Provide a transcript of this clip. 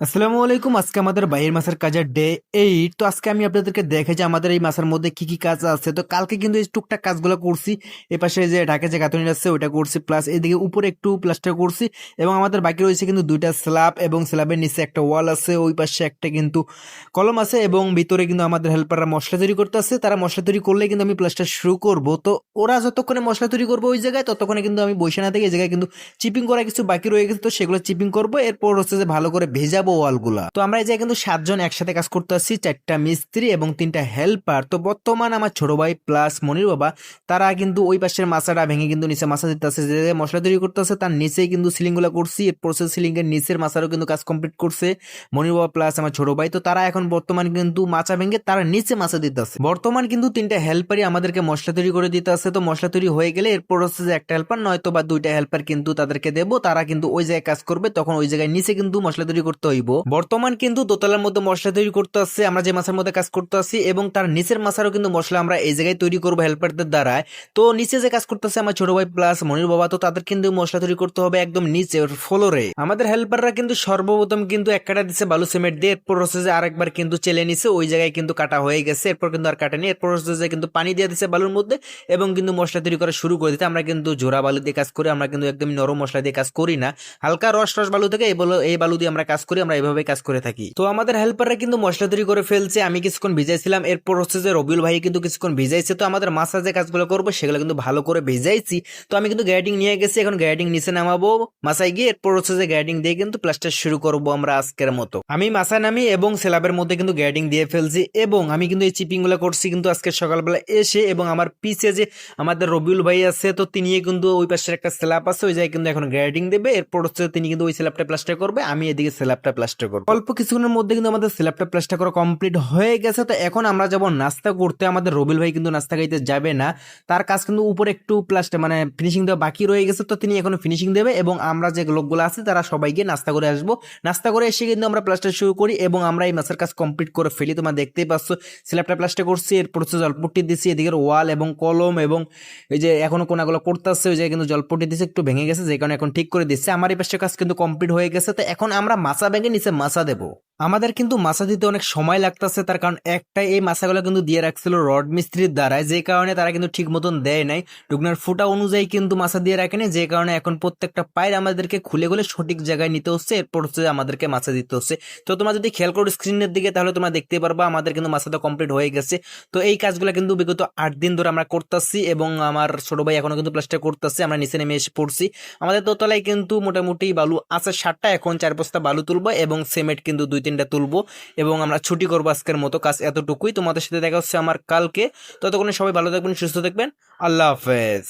আসসালামু আলাইকুম। আজকে আমাদের বাইরের মাসের কাজের ডে এইট তো আজকে আমি আপনাদেরকে দেখে যে আমাদের এই মাসের মধ্যে কি কি কাজ আছে। তো কালকে কিন্তু এই টুকটাক কাজগুলো করছি। এপাশে যে ঢাকা যে গাঁথনি আছে, ওইটা করছি। প্লাস এদিকে উপরে একটু প্লাস্টার করছি। এবং আমাদের বাকি রয়েছে কিন্তু দুইটা স্ল্যাব এবং স্ল্যাবের নিচে একটা ওয়াল আছে। ওই পাশে একটা কিন্তু কলম আছে এবং ভিতরে কিন্তু আমাদের হেল্পাররা মশলা তৈরি করতে আছে তারা মশলা তৈরি করলে কিন্তু আমি প্লাস্টার শুরু করব। তো ওরা যতক্ষণে মশলা তৈরি করব ওই জায়গায়, ততক্ষণে কিন্তু আমি বসে না থেকে এই জায়গায় কিন্তু চিপিং করা কিছু বাকি রয়ে গেছে। তো সেগুলো চিপিং করব। এরপর হচ্ছে যে ভালো করে ভেজাবো ওয়ালগুলা। তো আমরা এই জায়গায় কিন্তু সাতজন একসাথে কাজ করতে আসছি, চারটা মিস্ত্রি এবং তিনটা হেল্পার। তো বর্তমান আমার ছোট ভাই প্লাস মনির বাবা, তারা কিন্তু ওই পাশের মাছাটা ভেঙে কিন্তু নিচে মাছা দিতে আছে যে মশলা তৈরি করতে আছে তার নিচেই কিন্তু সিলিংগুলা করছি এরপর সিলিং এর নিচের মাছারও কিন্তু কাজ কমপ্লিট করছে। মনির বাবা প্লাস আমার ছোট ভাই, তো তারা এখন বর্তমান কিন্তু মাছা ভেঙে তারা নিচে মাছা দিতে আছে বর্তমান কিন্তু তিনটা হেল্পারই আমাদেরকে মশলা তৈরি করে দিতে আছে তো মশলা তৈরি হয়ে গেলে এরপর হচ্ছে যে একটা হেল্পার নয়তো বা দুইটা হেল্পার কিন্তু তাদেরকে দেবো। তারা কিন্তু ওই জায়গায় কাজ করবে, তখন ওই জায়গায় নিচে কিন্তু মশলা তৈরি করতে হইব। বর্তমান কিন্তু দোতলার মধ্যে মশলা তৈরি করতে আসছে আমরা যে মাছের মধ্যে কাজ করতে আসছি এবং তার নিচের মাছারও কিন্তু মশলা আমরা এই জায়গায় তৈরি করব হেল্পারদের দ্বারা তো নিচে যে কাজ করতেছে আমার ছোট ভাই প্লাস মনির বাবা, তো তাদের কিন্তু মশলা তৈরি করতে হবে একদম নিচে ফ্লোরে। আমাদের হেল্পাররা কিন্তু সর্বপ্রথম কিন্তু এক কাটা দিচ্ছে বালু সিমেন্ট দিয়ে, এরপর হচ্ছে আরেকবার কিন্তু চেলে নিছে, ওই জায়গায় কিন্তু কাটা হয়ে গেছে, এরপর কিন্তু আর কাটেনি এরপর হচ্ছে কিন্তু পানি দিয়ে দিচ্ছে বালুর মধ্যে এবং কিন্তু মশলা তৈরি করা শুরু করে দিতে, আমরা কিন্তু জোড়া বালু দিয়ে কাজ করি, আমরা কিন্তু একদম নরম মশলা দিয়ে কাজ করি না। হালকা রস রস বালু থেকে এই বালু দিয়ে আমরা কাজ করি আমরা এইভাবে কাজ করে থাকি। তো আমাদের হেল্পাররা কিন্তু মশলা তৈরি করে ফেলছে, আমি কিছুক্ষণ ভিজাইছিলাম, এরপর হচ্ছে যে রবিউল ভাই কিন্তু কিছুক্ষণ ভিজাইছে, তো আমাদের মাসা যে কাজগুলো করব সেগুলো কিন্তু ভালো করে ভিজাইছি। তো আমি কিন্তু গ্যাডিং নিয়ে গেছি, এখন গ্যাডিং নিচে নামাবো মাসায় গিয়ে এরপর হচ্ছে যে গ্যাডিং দিয়ে কিন্তু প্লাস্টার শুরু করব আমরা আজকের মতো। আমি মাসায় নামি এবং স্ল্যাবের মধ্যে কিন্তু গ্যাডিং দিয়ে ফেলছি এবং আমি কিন্তু এই চিপিংগুলো করছি কিন্তু আজকে সকালবেলা এসে এবং আমার পিছে যে আমাদের রবিউল ভাই আছে, তো তিনি কিন্তু ওই পাশের একটা স্ল্যাব আছে, ওই জায়গায় কিন্তু এখন গ্যাডিং দেবে, এরপর হচ্ছে তিনি কিন্তু ওই স্ল্যাবটা প্লাস্টার করবে, আমি এদিকে স্ল্যাবটা প্লাস্টার করব। অল্প কিছুক্ষণের মধ্যে কিন্তু আমাদের স্ল্যাবটা প্লাস্টার করা কমপ্লিট হয়ে গেছে। তো এখন আমরা যাব নাস্তা করতে। আমাদের রবিল ভাই কিন্তু নাস্তা খাইতে যাবে না। তার কাজ কিন্তু উপরে একটু প্লাস্টার মানে ফিনিশিং দেওয়া বাকি রয়ে গেছে। তো তিনি এখন ফিনিশিং দেবে এবং আমরা যে লোকগুলো আছে, তারা সবাই গিয়ে নাস্তা করে আসব। নাস্তা করে এসে কিন্তু আমরা প্লাস্টার শুরু করি এবং আমরা এই মাছের কাজ কমপ্লিট করে ফেলি। তোমরা দেখতেই পাচ্ছ স্ল্যাবটা প্লাস্টার করছি এরপর হচ্ছে জলপট্টি দিচ্ছি এদিকের ওয়াল এবং কলম এবং এই যে এখনও কোনাগুলো করতেছে, ওই যে কিন্তু জলপট্টি দিচ্ছে একটু ভেঙে গেছে, যে কারণে এখন ঠিক করে দিচ্ছে। আমার এই পাশের কাজ কিন্তু কমপ্লিট হয়ে গেছে। তো এখন আমরা মাছা ভেঙে নিচে মাছা দেবো। আমাদের কিন্তু মাছা দিতে অনেক সময় লাগতেছে, তার কারণ একটাই এই মাছাগুলো কিন্তু দিয়ে রাখছিল রড মিস্ত্রির দ্বারাই যে কারণে তারা কিন্তু ঠিক মতন দেয় নাই। টুকনার ফুটা অনুযায়ী কিন্তু মাছা দিয়ে রাখেনি, যে কারণে এখন প্রত্যেকটা পায়ের আমাদেরকে খুলে খুলে সঠিক জায়গায় নিতে হচ্ছে, এরপর হচ্ছে আমাদেরকে মাছা দিতে হচ্ছে। তো তোমরা যদি খেয়াল করো স্ক্রিনের দিকে, তাহলে তোমরা দেখতে পারবা আমাদের কিন্তু মাছাটা কমপ্লিট হয়ে গেছে। তো এই কাজগুলো কিন্তু বিগত আট দিন ধরে আমরা করতেছি এবং আমার ছোট ভাই এখনও কিন্তু প্লাস্টার করতেছে, আমরা নিচে নেমে এসে পড়ছি। আমাদের দোতলায় কিন্তু মোটামুটি বালু আছে সাতটা, এখন চার বস্তা বালু তুলবো এবং সিমেন্ট কিন্তু দুই তিনটা তুলবো এবং আমরা ছুটি করব আজকের মতো কাজ এতটুকুই। তোমাদের সাথে দেখা হচ্ছে আমার কালকে। ততক্ষণে সবাই ভালো থাকবেন, সুস্থ থাকবেন। আল্লাহ হাফেজ।